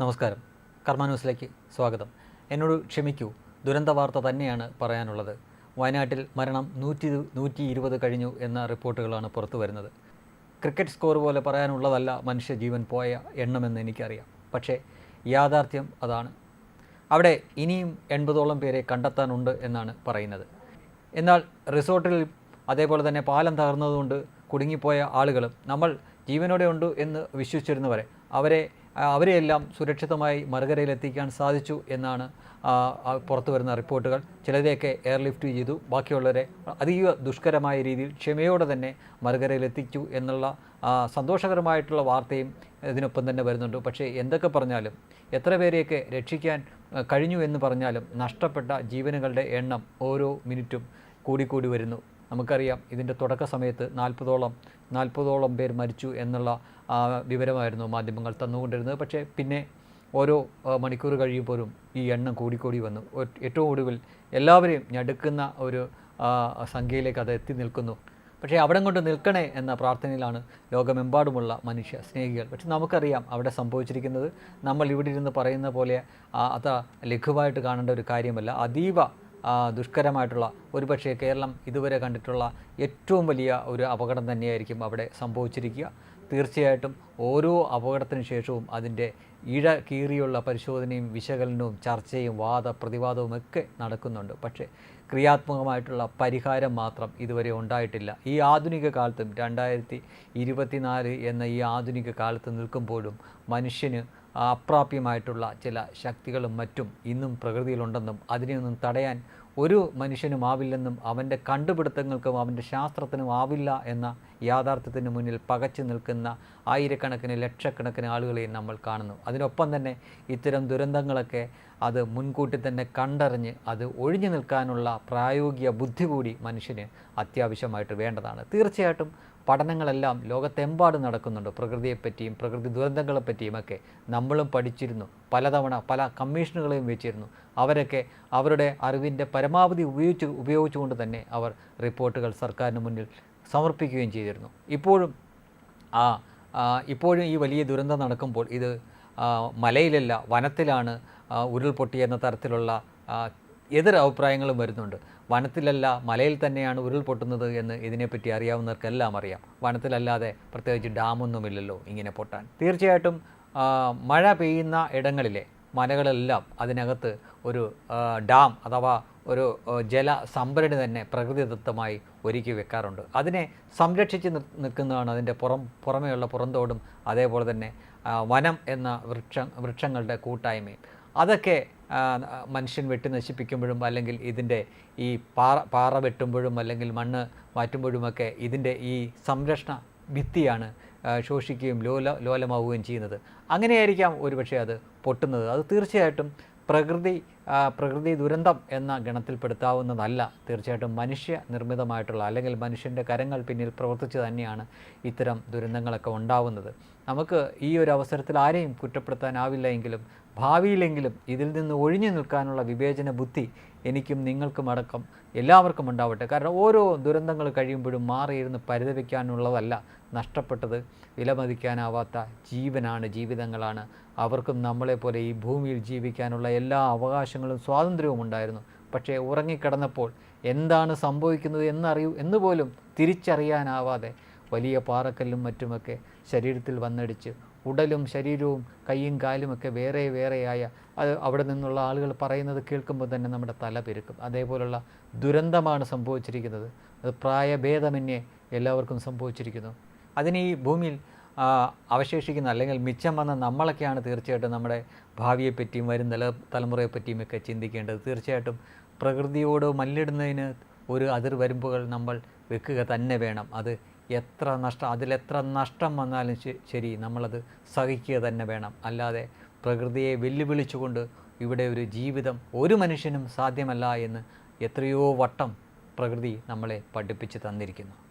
നമസ്കാരം. കർമ്മ ന്യൂസിലേക്ക് സ്വാഗതം. എന്നോട് ക്ഷമിക്കൂ. ദുരന്ത വാർത്ത തന്നെയാണ് പറയാനുള്ളത്. വയനാട്ടിൽ മരണം നൂറ്റി നൂറ്റി ഇരുപത് കഴിഞ്ഞു എന്ന റിപ്പോർട്ടുകളാണ് പുറത്തു വരുന്നത്. ക്രിക്കറ്റ് സ്കോർ പോലെ പറയാനുള്ളതല്ല മനുഷ്യജീവൻ പോയ എണ്ണമെന്ന് എനിക്കറിയാം. പക്ഷേ യാഥാർത്ഥ്യം അതാണ്. അവിടെ ഇനിയും എൺപതോളം പേരെ കണ്ടെത്താനുണ്ട് എന്നാണ് പറയുന്നത്. എന്നാൽ റിസോർട്ടിൽ അതേപോലെ തന്നെ പാലം തകർന്നതുകൊണ്ട് കുടുങ്ങിപ്പോയ ആളുകളും നമ്മൾ ജീവനോടെ ഉണ്ട് എന്ന് വിശ്വസിച്ചിരുന്നവരെ അവരെ അവരെയെല്ലാം സുരക്ഷിതമായി മറുകരയിലെത്തിക്കാൻ സാധിച്ചു എന്നാണ് പുറത്തു വരുന്ന റിപ്പോർട്ടുകൾ. ചിലരെയൊക്കെ എയർലിഫ്റ്റ് ചെയ്തു. ബാക്കിയുള്ളവരെ അതീവ ദുഷ്കരമായ രീതിയിൽ ക്ഷമയോടെ തന്നെ മറുകരയിലെത്തിച്ചു എന്നുള്ള സന്തോഷകരമായിട്ടുള്ള വാർത്തയും ഇതിനൊപ്പം തന്നെ വരുന്നുണ്ട്. പക്ഷേ എന്തൊക്കെ പറഞ്ഞാലും എത്ര പേരെയൊക്കെ രക്ഷിക്കാൻ കഴിഞ്ഞു എന്ന് പറഞ്ഞാലും നഷ്ടപ്പെട്ട ജീവനുകളുടെ എണ്ണം ഓരോ മിനിറ്റും കൂടിക്കൂടി വരുന്നു. നമുക്കറിയാം ഇതിന്റെ തുടക്ക സമയത്ത് നാൽപ്പതോളം നാൽപ്പതോളം പേർ മരിച്ചു എന്നുള്ള വിവരമായിരുന്നു മാധ്യമങ്ങൾ തന്നുകൊണ്ടിരുന്നത്. പക്ഷേ പിന്നെ ഓരോ മണിക്കൂർ കഴിയുമ്പോഴും ഈ എണ്ണം കൂടിക്കൂടി വന്നു. ഏറ്റവും ഒടുവിൽ എല്ലാവരെയും ഞടുക്കുന്ന ഒരു സംഖ്യയിലേക്ക് അത് എത്തി നിൽക്കുന്നു. പക്ഷേ അവിടെ കൊണ്ട് നിൽക്കണേ എന്ന പ്രാർത്ഥനയിലാണ് ലോകമെമ്പാടുമുള്ള മനുഷ്യ സ്നേഹികൾ. പക്ഷെ നമുക്കറിയാം അവിടെ സംഭവിച്ചിരിക്കുന്നത് നമ്മൾ ഇവിടെ ഇരുന്ന് പറയുന്ന പോലെ അത്ര അത് ലഘുവായിട്ട് കാണേണ്ട ഒരു കാര്യമല്ല. അതീവ ദുഷ്കരമായിട്ടുള്ള ഒരുപക്ഷേ കേരളം ഇതുവരെ കണ്ടിട്ടുള്ള ഏറ്റവും വലിയ ഒരു അപകടം തന്നെയായിരിക്കും അവിടെ സംഭവിച്ചിരിക്കുക. തീർച്ചയായിട്ടും ഓരോ അപകടത്തിന് ശേഷവും അതിന്റെ ഇഴ കീറിയുള്ള പരിശോധനയും വിശകലനവും ചർച്ചയും വാദ പ്രതിവാദവും ഒക്കെ നടക്കുന്നുണ്ട്. പക്ഷേ ക്രിയാത്മകമായിട്ടുള്ള പരിഹാരം മാത്രം ഇതുവരെ ഉണ്ടായിട്ടില്ല. ഈ ആധുനിക കാലത്തും രണ്ടായിരത്തി ഇരുപത്തിനാല് എന്ന ഈ ആധുനിക കാലത്ത് നിൽക്കുമ്പോഴും മനുഷ്യന് അപ്രാപ്യമായിട്ടുള്ള ചില ശക്തികളും മറ്റും ഇന്നും പ്രകൃതിയിലുണ്ടെന്നും അതിനെയൊന്നും തടയാൻ ഒരു മനുഷ്യനും ആവില്ലെന്നും അവന്റെ കണ്ടുപിടുത്തങ്ങൾക്കും അവന്റെ ശാസ്ത്രത്തിനും ആവില്ല എന്ന യാഥാർത്ഥ്യത്തിന് മുന്നിൽ പകച്ചു നിൽക്കുന്ന ആയിരക്കണക്കിന് ലക്ഷക്കണക്കിന് ആളുകളെയും നമ്മൾ കാണുന്നു. അതിനൊപ്പം തന്നെ ഇത്തരം ദുരന്തങ്ങളൊക്കെ അത് മുൻകൂട്ടി തന്നെ കണ്ടറിഞ്ഞ് അത് ഒഴിഞ്ഞു നിൽക്കാനുള്ള പ്രായോഗിക ബുദ്ധി കൂടി മനുഷ്യന് അത്യാവശ്യമായിട്ട് വേണ്ടതാണ്. തീർച്ചയായിട്ടും പഠനങ്ങളെല്ലാം ലോകത്തെമ്പാടും നടക്കുന്നുണ്ട്. പ്രകൃതിയെപ്പറ്റിയും പ്രകൃതി ദുരന്തങ്ങളെപ്പറ്റിയും ഒക്കെ നമ്മളും പഠിച്ചിരുന്നു. പലതവണ പല കമ്മീഷനുകളെയും വെച്ചിരുന്നു. അവരൊക്കെ അവരുടെ അറിവിന്റെ പരമാവധി ഉപയോഗിച്ച് ഉപയോഗിച്ചുകൊണ്ട് തന്നെ അവർ റിപ്പോർട്ടുകൾ സർക്കാരിന് മുന്നിൽ സമർപ്പിക്കുകയും ചെയ്തിരുന്നു. ഇപ്പോഴും ആ ഇപ്പോഴും ഈ വലിയ ദുരന്തം നടക്കുമ്പോൾ ഇത് മലയിലല്ല വനത്തിലാണ് ഉരുൾപൊട്ടി എന്ന തരത്തിലുള്ള എതിർ അഭിപ്രായങ്ങളും വരുന്നുണ്ട്. വനത്തിലല്ല മലയിൽ തന്നെയാണ് ഉരുൾപൊട്ടുന്നത് എന്ന് ഇതിനെപ്പറ്റി അറിയാവുന്നവർക്കെല്ലാം അറിയാം. വനത്തിലല്ലാതെ പ്രത്യേകിച്ച് ഡാമൊന്നുമില്ലല്ലോ ഇങ്ങനെ പൊട്ടാൻ. തീർച്ചയായിട്ടും മഴ പെയ്യുന്ന ഇടങ്ങളിലെ മലകളെല്ലാം അതിനകത്ത് ഒരു ഡാം അഥവാ ഒരു ജല സംഭരണി തന്നെ പ്രകൃതിദത്തമായി ഒരുക്കി വെക്കാറുണ്ട്. അതിനെ സംരക്ഷിച്ച് നിൽക്കുന്നതാണ് അതിന്റെ പുറം പുറമേയുള്ള പുറന്തോടും അതേപോലെ തന്നെ വനം എന്ന വൃക്ഷ വൃക്ഷങ്ങളുടെ കൂട്ടായ്മയും. അതൊക്കെ മനുഷ്യൻ വെട്ടി നശിപ്പിക്കുമ്പോഴും അല്ലെങ്കിൽ ഇതിന്റെ ഈ പാറ പാറ വെട്ടുമ്പോഴും അല്ലെങ്കിൽ മണ്ണ് മാറ്റുമ്പോഴുമൊക്കെ ഇതിന്റെ ഈ സംരക്ഷണ ഭിത്തിയാണ് ശോഷിക്കുകയും ലോല ലോലമാവുകയും ചെയ്യുന്നത്. അങ്ങനെയായിരിക്കാം ഒരുപക്ഷെ അത് പൊട്ടുന്നത്. അത് തീർച്ചയായിട്ടും പ്രകൃതി പ്രകൃതി ദുരന്തം എന്ന ഗണത്തിൽപ്പെടുത്താവുന്നതല്ല. തീർച്ചയായിട്ടും മനുഷ്യ നിർമ്മിതമായിട്ടുള്ള അല്ലെങ്കിൽ മനുഷ്യന്റെ കരങ്ങൾ പിന്നിൽ പ്രവർത്തിച്ച് തന്നെയാണ് ഇത്തരം ദുരന്തങ്ങളൊക്കെ ഉണ്ടാവുന്നത്. നമുക്ക് ഈ ഒരു അവസരത്തിൽ ആരെയും കുറ്റപ്പെടുത്താനാവില്ല എങ്കിലും ഭാവിയിലെങ്കിലും ഇതിൽ നിന്ന് ഒഴിഞ്ഞു നിൽക്കാനുള്ള വിവേചന ബുദ്ധി എനിക്കും നിങ്ങൾക്കും അടക്കം എല്ലാവർക്കും ഉണ്ടാവട്ടെ. കാരണം ഓരോ ദുരന്തങ്ങൾ കഴിയുമ്പോഴും മാറിയിരുന്ന് പരിതപിക്കാനുള്ളതല്ല നഷ്ടപ്പെട്ടത്. വിലമതിക്കാനാവാത്ത ജീവനാണ് ജീവിതങ്ങളാണ്. അവർക്കും നമ്മളെപ്പോലെ ഈ ഭൂമിയിൽ ജീവിക്കാനുള്ള എല്ലാ അവകാശങ്ങളും സ്വാതന്ത്ര്യവും ഉണ്ടായിരുന്നു. പക്ഷേ ഉറങ്ങിക്കിടന്നപ്പോൾ എന്താണ് സംഭവിക്കുന്നത് എന്നറിയൂ എന്നുപോലും തിരിച്ചറിയാനാവാതെ വലിയ പാറക്കല്ലും മറ്റുമൊക്കെ ശരീരത്തിൽ വന്നടിച്ച് ഉടലും ശരീരവും കൈയും കാലുമൊക്കെ വേറെ വേറെയായ അത് അവിടെ നിന്നുള്ള ആളുകൾ പറയുന്നത് കേൾക്കുമ്പോൾ തന്നെ നമ്മുടെ തല പെരുക്കും. അതേപോലുള്ള ദുരന്തമാണ് സംഭവിച്ചിരിക്കുന്നത്. അത് പ്രായഭേദമന്യേ എല്ലാവർക്കും സംഭവിച്ചിരിക്കുന്നു. അതിന് ഈ ഭൂമിയിൽ അവശേഷിക്കുന്ന അല്ലെങ്കിൽ മിച്ചം വന്ന നമ്മളൊക്കെയാണ് തീർച്ചയായിട്ടും നമ്മുടെ ഭാവിയെപ്പറ്റിയും വരും തല തലമുറയെപ്പറ്റിയും ഒക്കെ ചിന്തിക്കേണ്ടത്. തീർച്ചയായിട്ടും പ്രകൃതിയോട് മല്ലിടുന്നതിന് ഒരു അതിർവരുമ്പുകൾ നമ്മൾ വെക്കുക തന്നെ വേണം. അത് എത്ര നഷ്ടം അതിലെത്ര നഷ്ടം വന്നാലും ശരി നമ്മളത് സഹിക്കുക തന്നെ വേണം. അല്ലാതെ പ്രകൃതിയെ വെല്ലുവിളിച്ചുകൊണ്ട് ഇവിടെ ഒരു ജീവിതം ഒരു മനുഷ്യനും സാധ്യമല്ല എന്ന് എത്രയോ വട്ടം പ്രകൃതി നമ്മളെ പഠിപ്പിച്ച് തന്നിരിക്കുന്നു.